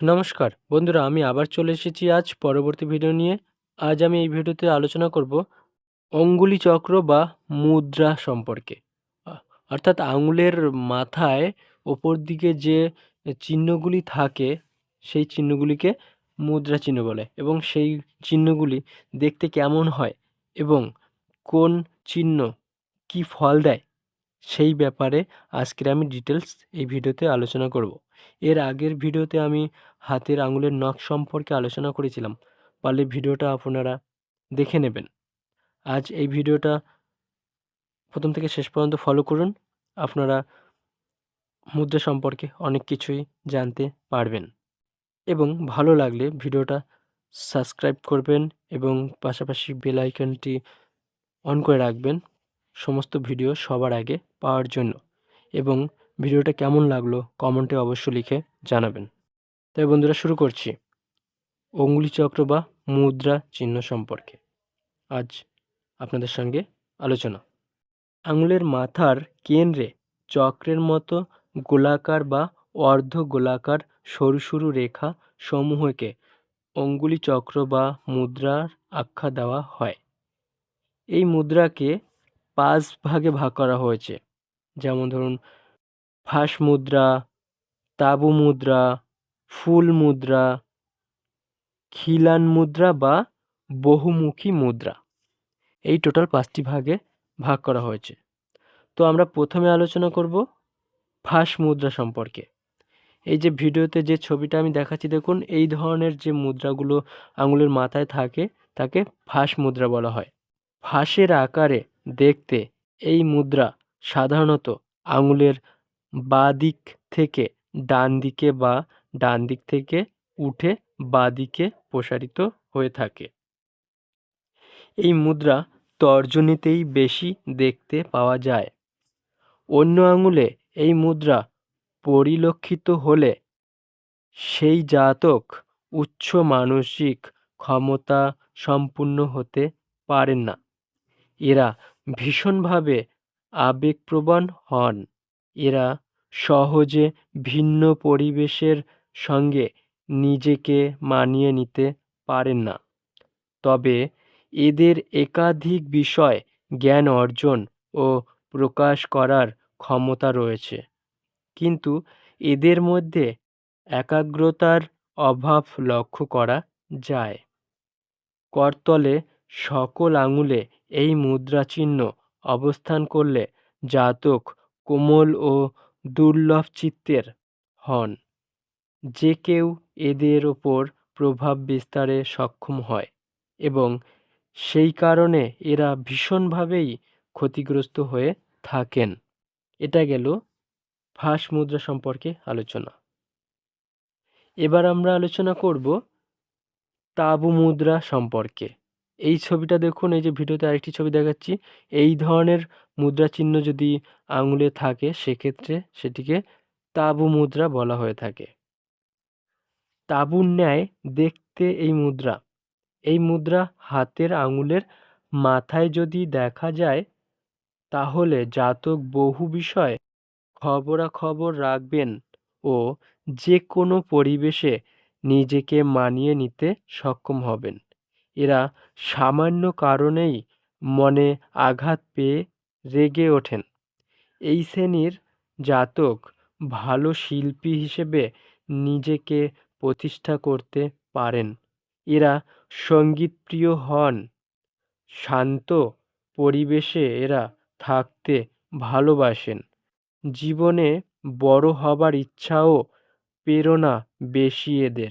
নমস্কার, বন্ধুরা, আমি আবার চলে এসেছি আজ পরবর্তী ভিডিও নিয়ে। আজ আমি এই ভিডিওতে আলোচনা করব অঙ্গুলি চক্র বা মুদ্রা সম্পর্কে। অর্থাৎ আঙুলের মাথায় ওপর দিকে যে চিহ্নগুলি থাকে, সেই চিহ্নগুলিকে মুদ্রা চিহ্ন বলে এবং সেই চিহ্নগুলি দেখতে কেমন হয় এবং কোন চিহ্ন কি ফল দেয়, সেই ব্যাপারে আজকের আমি ডিটেলস এই ভিডিওতে আলোচনা করব। এর আগের ভিডিওতে আমি হাতের আঙুলের নখ সম্পর্কে আলোচনা করেছিলাম। পারলে ভিডিওটা আপনারা দেখে নেবেন। আজ এই ভিডিওটা প্রথম থেকে শেষ পর্যন্ত ফলো করুন। আপনারা মুদ্রা সম্পর্কে অনেক কিছুই জানতে পারবেন। এবং ভালো লাগলে ভিডিওটা সাবস্ক্রাইব করবেন এবং পাশাপাশি বেল আইকনটি অন করে রাখবেন সমস্ত ভিডিও সবার আগে পাওয়ার জন্য। এবং ভিডিওটা কেমন লাগল কমেন্টে অবশ্য লিখে জানাবেন। তাই বন্ধুরা শুরু করছি। অঙ্গুলি চক্র বা মুদ্রা চিহ্ন সম্পর্কে। আজ আপনাদের সঙ্গে আলোচনা। আঙুলের মাথার কেন্দ্রে চক্রের মতো গোলাকার বা অর্ধ গোলাকার সরু সরু রেখা সমূহকে অঙ্গুলি চক্র বা মুদ্রার আখ্যা দেওয়া হয়। এই মুদ্রাকে পাঁচ ভাগে ভাগ করা হয়েছে। যেমন ধরুন, ফাঁস মুদ্রা, তাবু মুদ্রা ফুল মুদ্রা, খিলান মুদ্রা বা বহুমুখী মুদ্রা। এই টোটাল পাঁচটি ভাগে ভাগ করা হয়েছে। তো আমরা প্রথমে আলোচনা করব ফাঁস মুদ্রা সম্পর্কে। এই যে ভিডিওতে যে ছবিটা আমি দেখাচ্ছি, দেখুন, এই ধরনের যে মুদ্রাগুলো আঙুলের মাথায় থাকে, তাকে ফাঁস মুদ্রা বলা হয়। ফাঁসের আকারে দেখতে এই মুদ্রা সাধারণত আঙুলের বাঁ দিক থেকে ডান দিকে বা ডান দিক থেকে উঠে বাঁ দিকে প্রসারিত হয়ে থাকে। এই মুদ্রা তর্জনীতেই বেশি দেখতে পাওয়া যায়। অন্য আঙুলে এই মুদ্রা পরিলক্ষিত হলে সেই জাতক উচ্চ মানসিক ক্ষমতা সম্পূর্ণ হতে পারেন না। এরা ভীষণভাবে আবেগপ্রবণ হন। এরা সহজে ভিন্ন পরিবেশের সঙ্গে নিজেকে মানিয়ে নিতে পারেন না। তবে এদের একাধিক বিষয় জ্ঞান অর্জন ও প্রকাশ করার ক্ষমতা রয়েছে। কিন্তু এদের মধ্যে একাগ্রতার অভাব লক্ষ্য করা যায়। করতলে সকল আঙুলে এই মুদ্রা চিহ্ন অবস্থান করলে জাতক কোমল ও দুর্লভ চিত্তের হন। যে কেউ এদের ওপর প্রভাব বিস্তারে সক্ষম হয় এবং সেই কারণে এরা ভীষণভাবেই ক্ষতিগ্রস্ত হয়ে থাকেন। এটা গেল ফাঁস মুদ্রা সম্পর্কে আলোচনা। এবার আমরা আলোচনা করব তাবু মুদ্রা সম্পর্কে। এই ছবিটা দেখুন, এই যে ভিডিওতে আরেকটি ছবি দেখাচ্ছি। এই ধরনের মুদ্রা চিহ্ন যদি আঙুলে থাকে, সেক্ষেত্রে সেটিকে তাবু মুদ্রা বলা হয়ে থাকে। তাবুর ন্যায় দেখতে এই মুদ্রা। এই মুদ্রা হাতের আঙুলের মাথায় যদি দেখা যায়, তাহলে জাতক বহু বিষয় খবরাখবর রাখবেন ও যে কোনো পরিবেশে নিজেকে মানিয়ে নিতে সক্ষম হবেন। এরা সামান্য কারণেই মনে আঘাত পেয়ে রেগে ওঠেন। এই শ্রেণির জাতক ভালো শিল্পী হিসেবে নিজেকে প্রতিষ্ঠা করতে পারেন। এরা সঙ্গীতপ্রিয় হন। শান্ত পরিবেশে এরা থাকতে ভালোবাসেন। জীবনে বড় হবার ইচ্ছাও প্রেরণা বেশি এদের।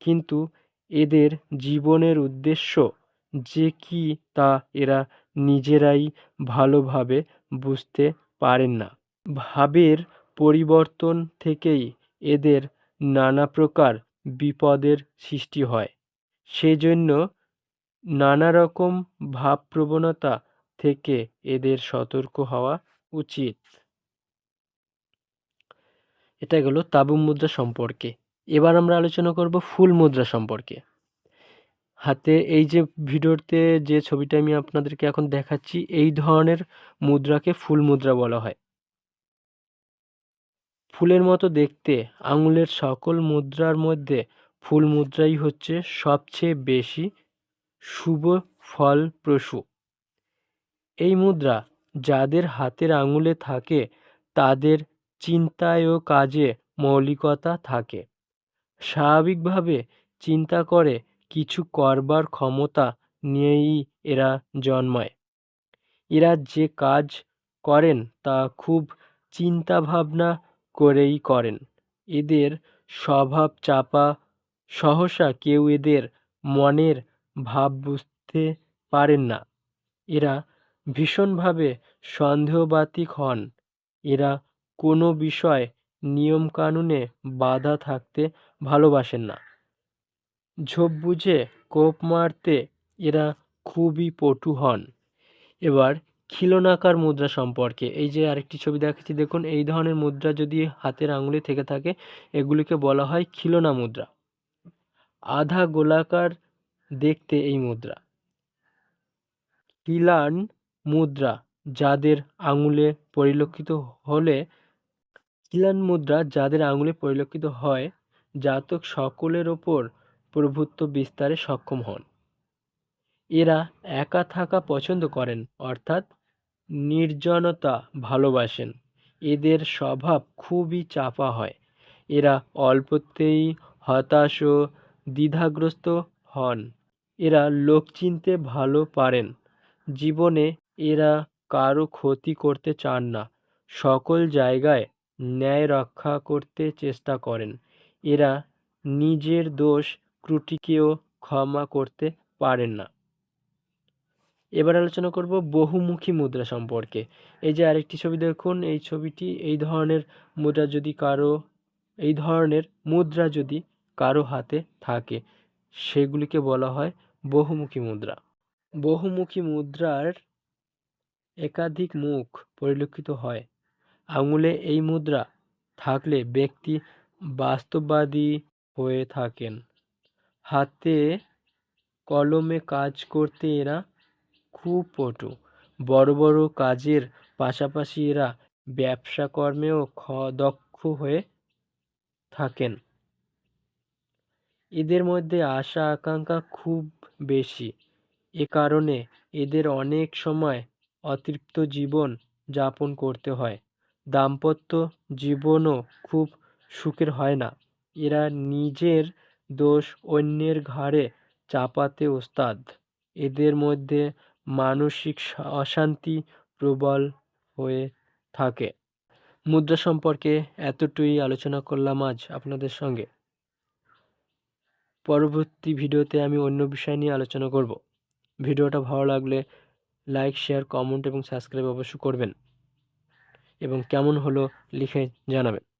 কিন্তু এদের জীবনের উদ্দেশ্য যে কী তা এরা নিজেরাই ভালোভাবে বুঝতে পারেন না। ভাবের পরিবর্তন থেকেই এদের নানা প্রকার বিপদের সৃষ্টি হয়। সেজন্য নানা রকম ভাবপ্রবণতা থেকে এদের সতর্ক হওয়া উচিত। এটা গেল তাবু মুদ্রা সম্পর্কে। এবার আমরা আলোচনা করব ফুল মুদ্রা সম্পর্কে। হাতে এই যে ভিডিওতে যে ছবিটা আমি আপনাদেরকে এখন দেখাচ্ছি, এই ধরনের মুদ্রাকে ফুল মুদ্রা বলা হয়। ফুলের মতো দেখতে, আঙুলের সকল মুদ্রার মধ্যে ফুল মুদ্রাই হচ্ছে সবচেয়ে বেশি শুভ ফলপ্রসূ। এই মুদ্রা যাদের হাতের আঙুলে থাকে, তাদের চিন্তায় ও কাজে মৌলিকতা থাকে। স্বাভাবিকভাবে চিন্তা করে কিছু করবার ক্ষমতা নিয়েই এরা জন্মায়। এরা যে কাজ করেন তা খুব চিন্তা ভাবনা করেই করেন। এদের স্বভাব চাপা, সহসা কেউ এদের মনের ভাব বুঝতে পারেন না। এরা ভীষণভাবে সন্দেহবাতিক হন। এরা কোনো বিষয় নিয়মকানুনে বাধা থাকতে ভালোবাসেন না। ঝোপ বুঝে কোপ মারতে এরা খুবই পটু হন। এবার খিলনাকার মুদ্রা সম্পর্কে। এই যে আরেকটি ছবি দেখাচ্ছি, দেখুন, এই ধরনের মুদ্রা যদি হাতের আঙুলে থেকে থাকে, এগুলিকে বলা হয় খিলনা মুদ্রা। আধা গোলাকার দেখতে এই মুদ্রা। কিলান মুদ্রা যাদের আঙুলে পরিলক্ষিত হলে কিলান মুদ্রা যাদের আঙুলে পরিলক্ষিত হয়, জাতক সকলের ওপর প্রভুত্ব বিস্তারে সক্ষম হন। এরা একা থাকা পছন্দ করেন, অর্থাৎ নির্জনতা ভালোবাসেন। এদের স্বভাব খুবই চাপা হয়। এরা অল্পতেই হতাশ ও দ্বিধাগ্রস্ত হন। এরা লোক চিনতে ভালো পারেন। জীবনে এরা কারও ক্ষতি করতে চান না। সকল জায়গায় ন্যায় রক্ষা করতে চেষ্টা করেন। এরা নিজের দোষ ত্রুটিকেও ক্ষমা করতে পারেন না। এবার আলোচনা করব বহুমুখী মুদ্রা সম্পর্কে। এই যে আরেকটি ছবি দেখুন, এই ছবিটি এই ধরনের মুদ্রা যদি কারও, এই ধরনের মুদ্রা যদি কারও হাতে থাকে, সেগুলিকে বলা হয় বহুমুখী মুদ্রা। বহুমুখী মুদ্রার একাধিক মুখ পরিলক্ষিত হয়। আঙুলে এই মুদ্রা থাকলে ব্যক্তি বাস্তববাদী হয়ে থাকেন। হাতে কলমে কাজ করতে এরা খুব পটু। বড় বড় কাজের পাশাপাশি এরা ব্যবসা কর্মেও দক্ষ হয়ে থাকেন। এদের মধ্যে আশা, আকাঙ্ক্ষা খুব বেশি। এ কারণে এদের অনেক সময় অতৃপ্ত জীবন যাপন করতে হয়। দাম্পত্য জীবনও খুব সুখের হয় না। এরা নিজের দোষ অন্যের ঘাড়ে চাপাতে ওস্তাদ। এদের মধ্যে মানসিক অশান্তি প্রবল হয়ে থাকে। মুদ্রা সম্পর্কে এতটুই আলোচনা করলাম আজ আপনাদের সঙ্গে। পরবর্তী ভিডিওতে আমি অন্য বিষয় নিয়ে আলোচনা করব। ভিডিওটা ভালো লাগলে লাইক, শেয়ার, কমেন্ট এবং সাবস্ক্রাইব অবশ্যই করবেন। এবং কেমন হলো লিখে জানাবেন।